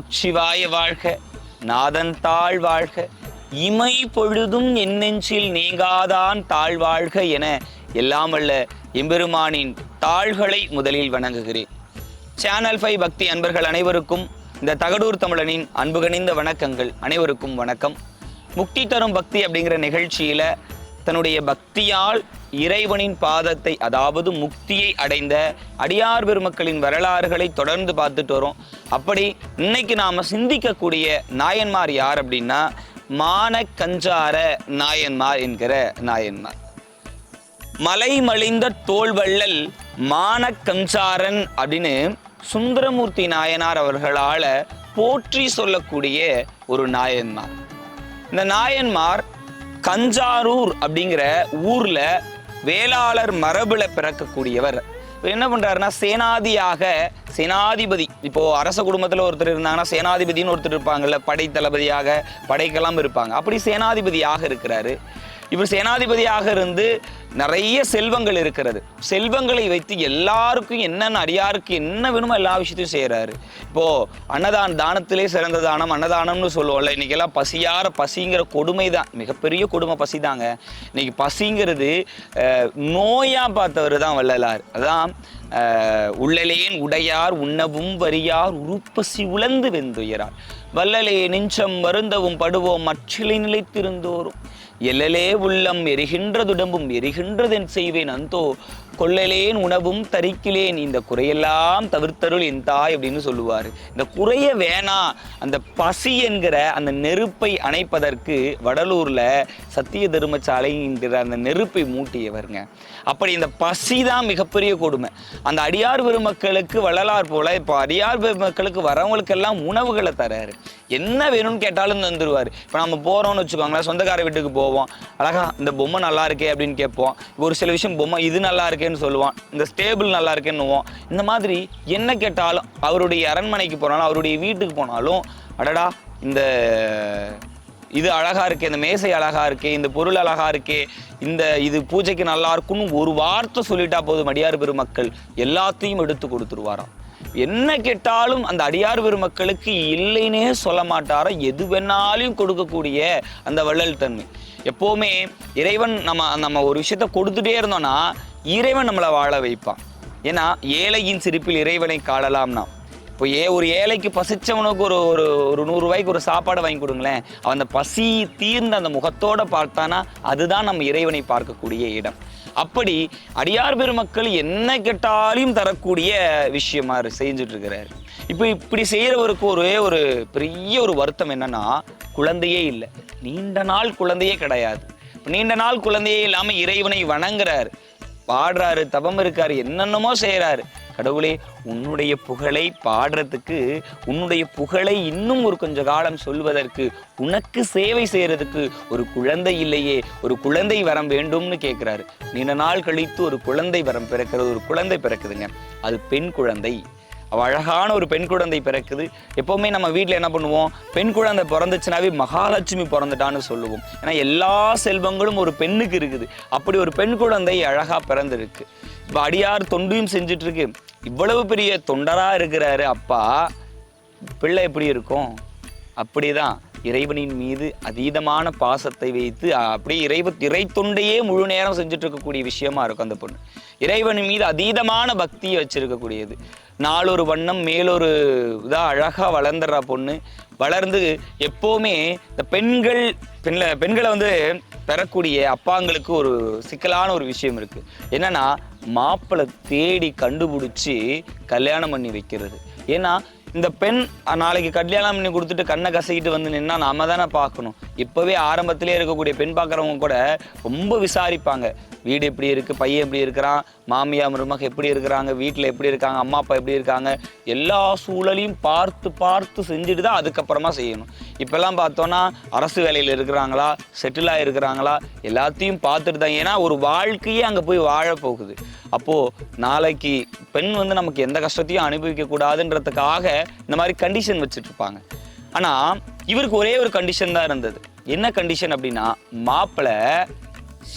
நமச்சிவாய வாழ்க. நாதன் தாழ் வாழ்க. இமை பொழுதும் என் நெஞ்சில் நீங்காதான் தாழ்வாழ்க என எல்லாம் வல்ல எம்பெருமானின் தாள்களை முதலில் வணங்குகிறேன். சேனல் ஃபைவ் பக்தி அன்பர்கள் அனைவருக்கும் இந்த தகடூர் தமிழனின் அன்புகணிந்த வணக்கங்கள் அனைவருக்கும் வணக்கம். முக்தி தரும் பக்தி அப்படிங்கிற நிகழ்ச்சியில தன்னுடைய பக்தியால் இறைவனின் பாதத்தை அதாவது முக்தியை அடைந்த அடியார் பெருமக்களின் வரலாறுகளை தொடர்ந்து பார்த்துட்டு வரோம். அப்படி இன்னைக்கு நாம சிந்திக்கக்கூடிய நாயன்மார் யார் அப்படின்னா மான கஞ்சார நாயன்மார் என்கிற நாயன்மார். மலை மலிந்த தோல்வள்ளல் மானக்கஞ்சாரன் அப்படின்னு சுந்தரமூர்த்தி நாயனார் அவர்களால போற்றி சொல்லக்கூடிய ஒரு நாயன்மார். இந்த நாயன்மார் கஞ்சாரூர் அப்படிங்கிற ஊர்ல வேளாளர் மரபுல பிறக்கக்கூடியவர். என்ன பண்றாருன்னா சேனாதியாக சேனாதிபதி. இப்போ அரச குடும்பத்தில் ஒருத்தர் இருந்தாங்கன்னா சேனாதிபதினு ஒருத்தர் இருப்பாங்கல்ல படை தளபதியாக படைக்கெல்லாம் இருப்பாங்க. அப்படி சேனாதிபதியாக இருக்கிறாரு. இவர் சேனாதிபதியாக இருந்து நிறைய செல்வங்கள் இருக்கிறது. செல்வங்களை வைத்து எல்லாருக்கும் என்னென்ன அடியாருக்கு என்ன வேணுமோ எல்லா விஷயத்தையும் செய்கிறாரு இப்போ அன்னதான தானத்திலே சிறந்த தானம் அன்னதானம்னு சொல்லுவோம்ல இன்னைக்கெல்லாம் பசியார பசிங்கிற கொடுமை தான் மிகப்பெரிய கொடுமை பசி தாங்க இன்னைக்கு பசிங்கிறது நோயாக நோயா பார்த்தவர் தான் வள்ளலார். அதான் உள்ளலேன் உடையார் உண்ணவும் வரியார் உருப்பசி உழந்து வெந்துயரார். வள்ளலே நிஞ்சம் வருந்தவும் படுவோம் மற்றிலை நிலைத்திருந்தோறும். எல்லலே உள்ளம் எரிகின்றதுடம்பும் எரிகின்றதென் செய்வேன் அந்தோ கொள்ளலேன் உணவும் தரிக்கிலேன். இந்த குறையெல்லாம் தவிர்த்தருள் என் தாய் அப்படின்னு சொல்லுவார். இந்த குறைய வேணாம் அந்த பசி என்கிற அந்த நெருப்பை அணைப்பதற்கு வடலூரில் சத்திய தர்மசாலை என்கிற அந்த நெருப்பை மூட்டியவருங்க. அப்படி இந்த பசி தான் மிகப்பெரிய கொடுமை. அந்த அடியார் பெருமக்களுக்கு வள்ளலார் போல இப்போ அடியார் பெருமக்களுக்கு வரவங்களுக்கெல்லாம் உணவுகளை தராரு என்ன வேணும்னு கேட்டாலும் தந்துடுவார் இப்போ நம்ம போகிறோம்னு வச்சுக்கோங்களேன் சொந்தக்கார வீட்டுக்கு போவோம். அழகா இந்த பொம்மை நல்லா இருக்கே அப்படின்னு கேட்போம். ஒரு சில விஷயம் பொம்மை இது நல்லா இருக்கேன்னு சொல்லுவான். இந்த ஸ்டேபிள் நல்லா இருக்கேன்னுவோம். இந்த மாதிரி என்ன கேட்டாலும் அவருடைய அரண்மனைக்கு போனாலும் அவருடைய வீட்டுக்கு போனாலும் அடடா இந்த இது அழகா இருக்கே இந்த மேசை அழகா இருக்கே இந்த பொருள் அழகா இருக்கே இந்த இது பூஜைக்கு நல்லா இருக்குன்னு ஒரு வார்த்தை சொல்லிட்டா போதும் அடியார் பெருமக்கள். எல்லாத்தையும் எடுத்து கொடுத்துருவாராம். என்ன கேட்டாலும் அந்த அடியார் பெருமக்களுக்கு இல்லைன்னே சொல்ல மாட்டாரா? எது வேணாலும் கொடுக்கக்கூடிய அந்த வள்ளல் தன்மை. எப்போவுமே இறைவன் நம்ம நம்ம ஒரு விஷயத்த கொடுத்துட்டே இருந்தோம்னா இறைவன் நம்மளை வாழ வைப்பான். ஏன்னா ஏழையின் சிரிப்பில் இறைவனை காணலாம்னா இப்போ ஏ ஒரு ஏழைக்கு பசிச்சவனுக்கு ஒரு ஒரு ஒரு நூறுரூவாய்க்கு ஒரு சாப்பாடு வாங்கி கொடுங்களேன். அவன் அந்த பசி தீர்ந்த அந்த முகத்தோட பார்த்தானா அதுதான் நம்ம இறைவனை பார்க்கக்கூடிய இடம். அப்படி அடியார் பெருமக்கள் என்ன கேட்டாலும் தரக்கூடிய விஷயமா செஞ்சுட்டு இருக்கிறாரு இப்போ இப்படி செய்கிறவருக்கு ஒரே ஒரு பெரிய ஒரு வருத்தம் என்னன்னா குழந்தையே இல்லை. நீண்ட நாள் குழந்தையே கிடையாது. நீண்ட நாள் குழந்தையே இல்லாமல் இறைவனை வணங்குறார். பாடுறாரு தபம் இருக்காரு என்னென்னமோ செய்கிறாரு கடவுளே உன்னுடைய புகழை பாடுறதுக்கு உன்னுடைய புகழை இன்னும் ஒரு கொஞ்ச காலம் சொல்வதற்கு உனக்கு சேவை செய்யறதுக்கு ஒரு குழந்தை இல்லையே ஒரு குழந்தை வரம் வேண்டும்னு கேட்கிறாரு நீண்ட நாள் கழித்து ஒரு குழந்தை வரம் பிறக்கிறது ஒரு குழந்தை பிறக்குதுங்க. அது பெண் குழந்தை. அழகான ஒரு பெண் குழந்தை பிறக்குது. எப்போவுமே நம்ம வீட்டில் என்ன பண்ணுவோம்? பெண் குழந்தை பிறந்துச்சுனாவே மகாலட்சுமி பிறந்துட்டான்னு சொல்லுவோம். ஏன்னா எல்லா செல்வங்களும் ஒரு பெண்ணுக்கு இருக்குது. அப்படி ஒரு பெண் குழந்தை அழகாக பிறந்திருக்கு. இப்போ அடியார் தொண்டையும் செஞ்சிட்ருக்கு. இவ்வளவு பெரிய தொண்டராக இருக்கிறாரு அப்பா. பிள்ளை எப்படி இருக்கும்? அப்படிதான். இறைவனின் மீது அதீதமான பாசத்தை வைத்து அப்படியே இறைவ இறை தொண்டையே முழு நேரம் செஞ்சுட்டு இருக்கக்கூடிய விஷயமா இருக்கும் அந்த பொண்ணு. இறைவன் மீது அதீதமான பக்தியை வச்சிருக்கக்கூடியது. நாலொரு வண்ணம் மேலொரு இதாக அழகாக வளர்ந்துடுறா பொண்ணு. வளர்ந்து எப்போவுமே இந்த பெண்கள் பெண்ல பெண்களை வந்து பெறக்கூடிய அப்பாங்களுக்கு ஒரு சிக்கலான ஒரு விஷயம் இருக்குது என்னென்னா மாப்பிள்ளை தேடி கண்டுபிடிச்சி கல்யாணம் பண்ணி வைக்கிறது. ஏன்னா இந்த பெண் நாளைக்கு கல்யாணம் பண்ணி கொடுத்துட்டு கண்ணை கசக்கிட்டு வந்து நின்னா நாம தானே பார்க்கணும். இப்போவே ஆரம்பத்திலே இருக்கக்கூடிய பெண் பார்க்குறவங்க கூட ரொம்ப விசாரிப்பாங்க. வீடு எப்படி இருக்குது பையன் எப்படி இருக்கிறான் மாமியா மருமக எப்படி இருக்கிறாங்க வீட்டில் எப்படி இருக்காங்க அம்மா அப்பா எப்படி இருக்காங்க எல்லா சூழலையும் பார்த்து பார்த்து செஞ்சுட்டு தான் அதுக்கப்புறமா செய்யணும். இப்போல்லாம் பார்த்தோன்னா அரசு வேலையில் இருக்கிறாங்களா செட்டில் ஆகிருக்கிறாங்களா எல்லாத்தையும் பார்த்துட்டு தான் ஏன்னா ஒரு வாழ்க்கையே அங்கே போய் வாழ போகுது. அப்போது நாளைக்கு பெண் வந்து நமக்கு எந்த கஷ்டத்தையும் அனுபவிக்க கூடாதுன்றதுக்காக இந்த மாதிரி கண்டிஷன் வச்சுட்ருப்பாங்க. ஆனால் இவருக்கு ஒரே ஒரு கண்டிஷன் தான் இருந்தது. என்ன கண்டிஷன் அப்படின்னா மாப்பிள்ளை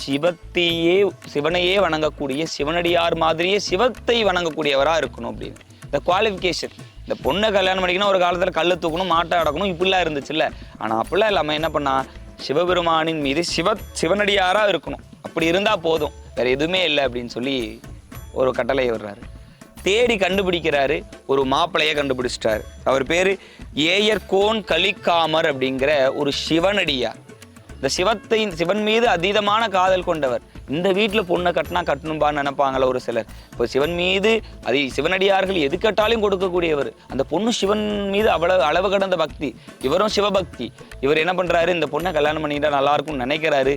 சிவத்தையே சிவனையே வணங்கக்கூடிய சிவனடியார் மாதிரியே சிவத்தை வணங்கக்கூடியவராக இருக்கணும் அப்படின்னு. இந்த குவாலிஃபிகேஷன் இந்த பொண்ணை கல்யாணம் பண்ணிக்கணும் ஒரு காலத்தில் கல் தூக்கணும் மாட்டை அடக்கணும் இப்படிலாம் இருந்துச்சுல்ல. ஆனால் அப்படிலாம் இல்லாமல் என்ன பண்ணா சிவபெருமானின் மீது சிவ சிவனடியாராக இருக்கணும். அப்படி இருந்தால் போதும். வேற எதுவுமே இல்லை அப்படின்னு சொல்லி ஒரு கட்டளை விடுறாரு. தேடி கண்டுபிடிக்கிறாரு. ஒரு மாப்பிள்ளையை கண்டுபிடிச்சிட்டாரு. அவர் பேர் ஏயர்கோன் கலிக்காமர் அப்படிங்கிற ஒரு சிவனடியார். இந்த சிவத்தை சிவன் மீது அதீதமான காதல் கொண்டவர். இந்த வீட்டில் பொண்ணை கட்டினா கட்டணும்பான்னு நினைப்பாங்கள ஒரு சிலர். இப்போ சிவன் மீது அது சிவனடியார்கள் எது கேட்டாலும் கொடுக்கக்கூடியவர். அந்த பொண்ணு சிவன் மீது அவ்வளவு அளவு கடந்த பக்தி. இவரும் சிவபக்தி. இவர் என்ன பண்ணுறாரு இந்த பொண்ணை கல்யாணம் பண்ணிட்டா நல்லா இருக்கும்னு நினைக்கிறாரு.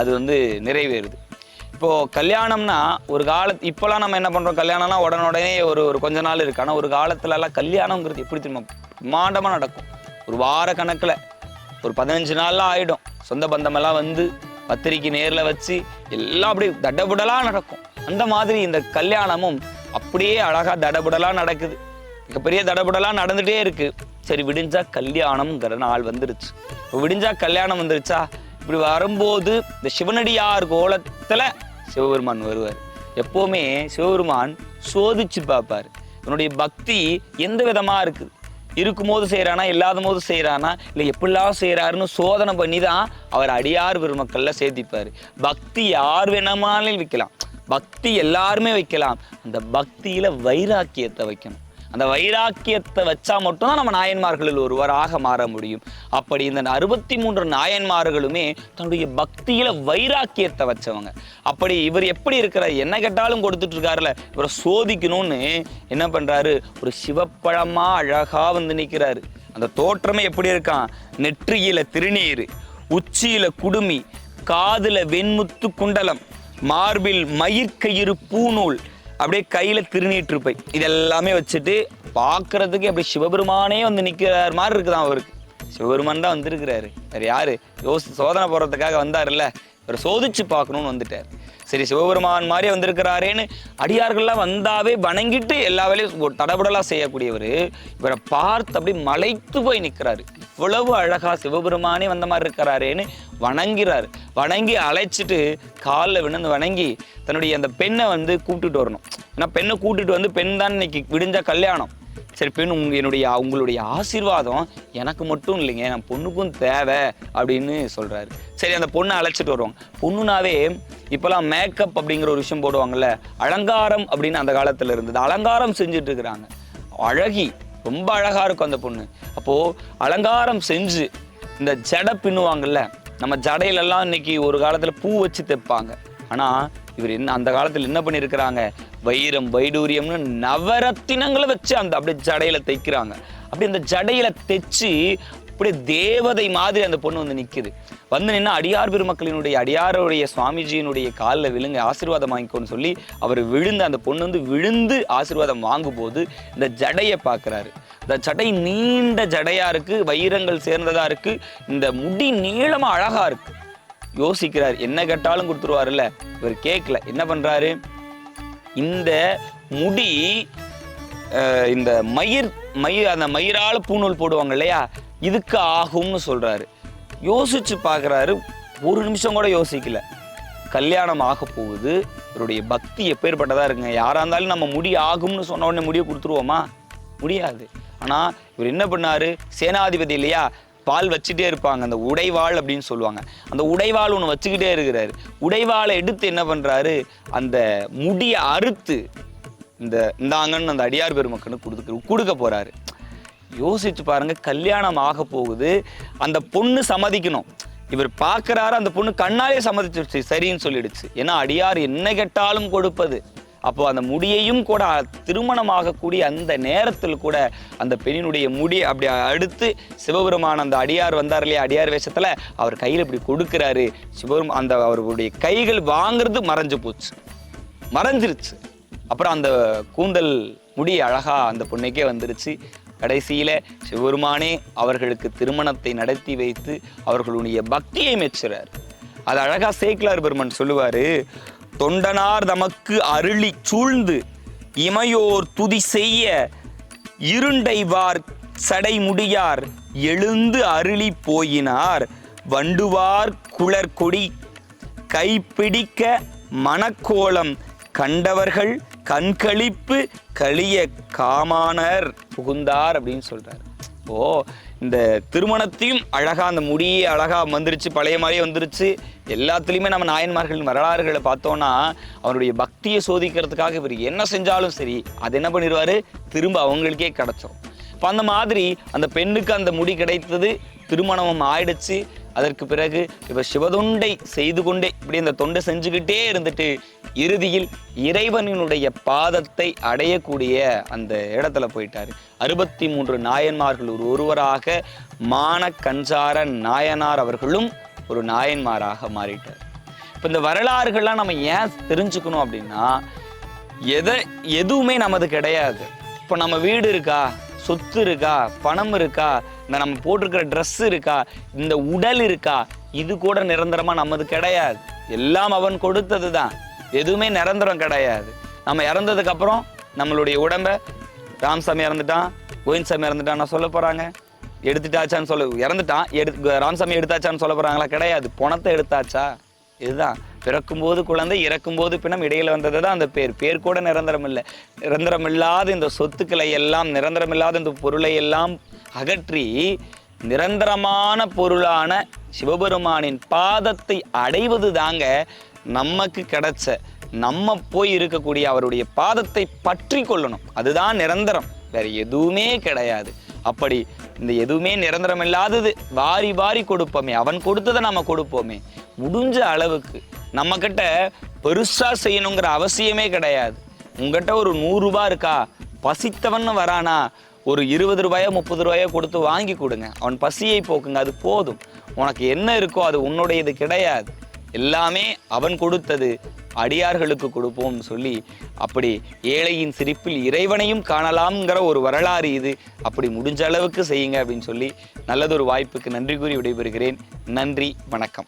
அது வந்து நிறைவேறுது. இப்போது கல்யாணம்னா ஒரு காலத்து இப்போலாம் நம்ம என்ன பண்ணுறோம் கல்யாணம்னா உடனே உடனே ஒரு ஒரு கொஞ்ச நாள் இருக்கு. ஆனால் ஒரு காலத்துலலாம் கல்யாணங்கிறது எப்படி திரும்ப பிரம்மாண்டமாக நடக்கும். ஒரு வார கணக்கில். ஒரு பதினஞ்சு நாளில் ஆகிடும் சொந்த பந்தமெல்லாம் வந்து பத்திரிக்கை நேரில் வச்சு எல்லாம் அப்படியே தடபுடலாக நடக்கும். அந்த மாதிரி இந்த கல்யாணமும் அப்படியே அழகாக தடபுடலாக நடக்குது. மிகப்பெரிய தடபுடலாக நடந்துகிட்டே இருக்குது சரி விடிஞ்சா கல்யாணம்ங்கிற நாள் வந்துருச்சு. இப்போ விடிஞ்சா கல்யாணம் வந்துருச்சா? இப்படி வரும்போது இந்த சிவனடியார் கோலத்தில் சிவபெருமான் வருவார். எப்போவுமே சிவபெருமான் சோதிச்சு பார்ப்பார். இவனுடைய பக்தி எந்த விதமாக இருக்குது? இருக்கும்போது செய்கிறானா இல்லாத போது செய்கிறானா இல்லை எப்படிலாம் செய்கிறாருன்னு சோதனை பண்ணி தான் அவர் அடியார் பெருமக்களில் சேர்த்திப்பார். பக்தி யார் வேணாமாலும் வைக்கலாம் பக்தி எல்லாருமே வைக்கலாம். அந்த பக்தியில வைராக்கியத்தை வைக்கணும். அந்த வைராக்கியத்தை வச்சா மட்டும்தான் நம்ம நாயன்மார்களில் ஒருவராக மாற முடியும். அப்படி இந்த அறுபத்தி மூன்று நாயன்மார்களுமே தன்னுடைய பக்தியில வைராக்கியத்தை வச்சவங்க. அப்படி இவர் எப்படி இருக்கிறார் என்ன கேட்டாலும் கொடுத்துட்டு இருக்காருல இவரை சோதிக்கணும்னு என்ன பண்றாரு? ஒரு சிவப்பழமா அழகா வந்து நிற்கிறாரு அந்த தோற்றமே எப்படி இருக்கான்? நெற்றியில திருநீர் உச்சியில குடுமி காதுல வெண்முத்து குண்டலம் மார்பில் மயிர்க்கயிறு பூநூல் அப்படியே கையில திருநீற்றுப்பை இதெல்லாமே வச்சுட்டு பார்க்கறதுக்கு அப்படி சிவபெருமானே வந்து நிக்கிறார் மாதிரி இருக்குதான் அவருக்கு. சிவபெருமான் தான் வந்திருக்கிறாரு. வேற யாரு? யோசி சோதனை போடுறதுக்காக வந்தாருல்ல. இவர் சோதிச்சு பார்க்கணும்னு வந்துட்டார். சரி சிவபெருமான் மாதிரி வந்திருக்கிறாரேன்னு அடியார்கள்லாம் வந்தாவே வணங்கிட்டு எல்லா வேலையும் தடபுடலாக செய்யக்கூடியவர் இவரை பார்த்து அப்படி மலைத்து போய் நிற்கிறாரு இவ்வளவு அழகாக சிவபெருமானே வந்த மாதிரி இருக்கிறாரேன்னு வணங்கிறார். வணங்கி அழைச்சிட்டு காலில் விழுந்து வணங்கி தன்னுடைய அந்த பெண்ணை வந்து கூப்பிட்டுட்டு வரணும். ஏன்னா பெண்ணை கூப்பிட்டுட்டு வந்து பெண் தான் இன்னைக்கு விடிஞ்ச கல்யாணம். சரி பெண் உங்க என்னுடைய உங்களுடைய ஆசீர்வாதம் எனக்கு மட்டும் இல்லைங்க. என் பொண்ணுக்கும் தேவை அப்படின்னு சொல்கிறாரு சரி அந்த பொண்ணை அழைச்சிட்டு வருவாங்க. பொண்ணுனாவே இப்போலாம் மேக்கப் அப்படிங்கிற ஒரு விஷயம் போடுவாங்கல்ல அலங்காரம் அப்படின்னு அந்த காலத்தில் இருந்தது. அலங்காரம் செஞ்சுட்டு இருக்கிறாங்க. அழகி ரொம்ப அழகாக இருக்கும் அந்த பொண்ணு. அப்போது அலங்காரம் செஞ்சு இந்த ஜடை பின்னுவாங்கல்ல நம்ம ஜடையிலெல்லாம் இன்னைக்கு ஒரு காலத்தில் பூ வச்சு தைப்பாங்க. ஆனால் இவர் என்ன அந்த காலத்தில் என்ன பண்ணியிருக்கிறாங்க வைரம் வைடூரியம்னு நவரத்தினங்களை வச்சு அந்த அப்படியே ஜடையில தைக்கிறாங்க. அப்படி அந்த ஜடையில தைச்சு அப்படியே தேவதை மாதிரி அந்த பொண்ணு வந்து நிக்குது. வந்து நின்னா அடியார் பெருமக்களினுடைய அடியாருடைய சுவாமிஜியினுடைய காலில் விழுங்க ஆசீர்வாதம் வாங்கிக்கோன்னு சொல்லி அவர் விழுந்து அந்த பொண்ணு வந்து விழுந்து ஆசீர்வாதம் வாங்கும்போது இந்த ஜடையை பார்க்குறாரு. இந்த ஜடை நீண்ட ஜடையா இருக்கு வைரங்கள் சேர்ந்ததா இருக்கு இந்த முடி நீளமா அழகா இருக்கு. யோசிக்கிறார் என்ன கேட்டாலும் கொடுத்துருவாருல்ல. இவர் கேட்கல என்ன பண்றாரு? இந்த முடி இந்த மயிர் மயிர் அந்த மயிரால் பூணூல் போடுவாங்க இல்லையா? இதுக்கு ஆகும்னு சொல்கிறாரு யோசிச்சு பார்க்குறாரு ஒரு நிமிஷம் கூட யோசிக்கல. கல்யாணம் ஆக போகுது. இவருடைய பக்தி எப்பேற்பட்டதாக இருக்குங்க? யாராக இருந்தாலும் நம்ம முடி ஆகும்னு சொன்ன உடனே முடிய கொடுத்துருவோமா? முடியாது. ஆனால் இவர் என்ன பண்ணார்? சேனாதிபதி இல்லையா? பால் வச்சுட்டே இருப்பாங்க. அந்த உடைவாள் அப்படின்னு சொல்லுவாங்க. அந்த உடைவாள் ஒன்று வச்சுக்கிட்டே இருக்கிறாரு. உடைவாளை எடுத்து என்ன பண்ணுறாரு அந்த முடியை அறுத்து இந்த இந்தாங்கன்னு அந்த அடியார் பெருமக்கன்னு கொடுத்து கொடுக்க போகிறாரு யோசிச்சு பாருங்க கல்யாணம் ஆக போகுது. அந்த பொண்ணு சம்மதிக்கணும். இவர் பார்க்குறாரு அந்த பொண்ணு கண்ணாலே சம்மதிச்சிருச்சு. சரின்னு சொல்லிடுச்சு. ஏன்னா அடியார் என்ன கேட்டாலும் கொடுப்பது. அப்போ அந்த முடியையும் கூட திருமணமாகக்கூடிய அந்த நேரத்தில் கூட அந்த பெண்ணினுடைய முடி அப்படி அடுத்து சிவபெருமான் அந்த அடியார் வந்தார் இல்லையா? அடியார் வேஷத்தில் அவர் கையில் இப்படி கொடுக்குறாரு. சிவபெருமான் அந்த அவருடைய கைகள் வாங்குறது மறைஞ்சு போச்சு. மறைஞ்சிருச்சு. அப்புறம் அந்த கூந்தல் முடி அழகாக அந்த பொண்ணுக்கே வந்துருச்சு. கடைசியில் சிவபெருமானே அவர்களுக்கு திருமணத்தை நடத்தி வைத்து அவர்களுடைய பக்தியை மெச்சுறார். அது அழகாக சேக்கிலார் பெருமன் சொல்லுவார் தொண்டனார் தமக்கு அருளி சூழ்ந்து இமையோர் துதி செய்ய இருண்டைவார் சடைமுடியார் எழுந்து அருளி போயினார். வண்டுவார் குளர் கொடி கைப்பிடிக்க மணக்கோலம் கண்டவர்கள் கண்களிப்பு களிய காமானர் புகுந்தார் அப்படின்னு சொல்றாரு. அப்போது இந்த திருமணத்தையும் அழகாக அந்த முடியே அழகாக வந்துருச்சு பழைய மாதிரியே வந்துருச்சு. எல்லாத்துலேயுமே நம்ம நாயன்மார்களின் வரலாறுகளை பார்த்தோன்னா அவருடைய பக்தியை சோதிக்கிறதுக்காக இவர் என்ன செஞ்சாலும் சரி அது என்ன பண்ணிடுவார் திரும்ப அவங்களுக்கே கிடச்சோம். இப்போ அந்த மாதிரி அந்த பெண்ணுக்கு அந்த முடி கிடைத்தது திருமணமும் ஆயிடுச்சு. அதற்கு பிறகு இப்போ சிவதொண்டை செய்து கொண்டே இப்படி இந்த தொண்டை செஞ்சுக்கிட்டே இருந்துட்டு இறுதியில் இறைவனினுடைய பாதத்தை அடையக்கூடிய அந்த இடத்துல போயிட்டாரு. அறுபத்தி மூன்று நாயன்மார்கள் ஒரு ஒருவராக மான கஞ்சார நாயனார் அவர்களும் ஒரு நாயன்மாராக மாறிட்டார். இப்போ இந்த வரலாறுகள்லாம் நம்ம ஏன் தெரிஞ்சுக்கணும் அப்படின்னா எதை எதுவுமே நமது கிடையாது. இப்போ நம்ம வீடு இருக்கா? சொத்து இருக்கா? பணம் இருக்கா? இந்த நம்ம போட்டிருக்கிற ட்ரெஸ் இருக்கா? இந்த உடல் இருக்கா? இது கூட நிரந்தரமாக நமது கிடையாது. எல்லாம் அவன் கொடுத்தது தான் எதுவுமே நிரந்தரம் கிடையாது. நம்ம இறந்ததுக்கு அப்புறம் நம்மளுடைய உடம்ப ராம்சாமி இறந்துட்டான் கோவிந்த்சாமி இறந்துட்டான் நான் சொல்ல போறாங்க. எடுத்துட்டாச்சான்னு சொல்ல இறந்துட்டான் எடு ராமசாமி எடுத்தாச்சான்னு சொல்ல போறாங்களா? கிடையாது. பணத்தை எடுத்தாச்சா? இதுதான். பிறக்கும்போது குழந்தை இறக்கும்போது பிணம் இடையில வந்தது தான் அந்த பேர். பேர் கூட நிரந்தரம் இல்லை. நிரந்தரம் இல்லாத இந்த சொத்துக்களை எல்லாம் நிரந்தரம் இல்லாத இந்த பொருளை எல்லாம் அகற்றி நிரந்தரமான பொருளான சிவபெருமானின் பாதத்தை அடைவது தாங்க நமக்கு கிடைச்ச நம்ம போய் இருக்கக்கூடிய அவருடைய பாதத்தை பற்றி கொள்ளணும். அதுதான் நிரந்தரம். வேற எதுவுமே கிடையாது. அப்படி இந்த எதுவுமே நிரந்தரம் இல்லாதது வாரி வாரி கொடுப்போமே. அவன் கொடுத்ததை நம்ம கொடுப்போமே. முடிஞ்ச அளவுக்கு நம்ம கிட்ட பெருசா செய்யணுங்கிற அவசியமே கிடையாது. உங்ககிட்ட ஒரு நூறுரூபா இருக்கா? பசித்தவன்னு வரானா ஒரு இருபது ரூபாயோ முப்பது ரூபாயோ கொடுத்து வாங்கி கொடுங்க. அவன் பசியை போக்குங்க அது போதும். உனக்கு என்ன இருக்கோ அது உன்னுடையது கிடையாது. எல்லாமே அவன் கொடுத்தது அடியார்களுக்கு கொடுப்போம்னு சொல்லி அப்படி ஏழையின் சிரிப்பில் இறைவனையும் காணலாம்ங்கிற ஒரு வரலாறு இது. அப்படி முடிஞ்ச அளவுக்கு செய்யுங்க அப்படின்னு சொல்லி நல்லதொரு வாய்ப்புக்கு நன்றி கூறி விடைபெறுகிறேன். நன்றி வணக்கம்.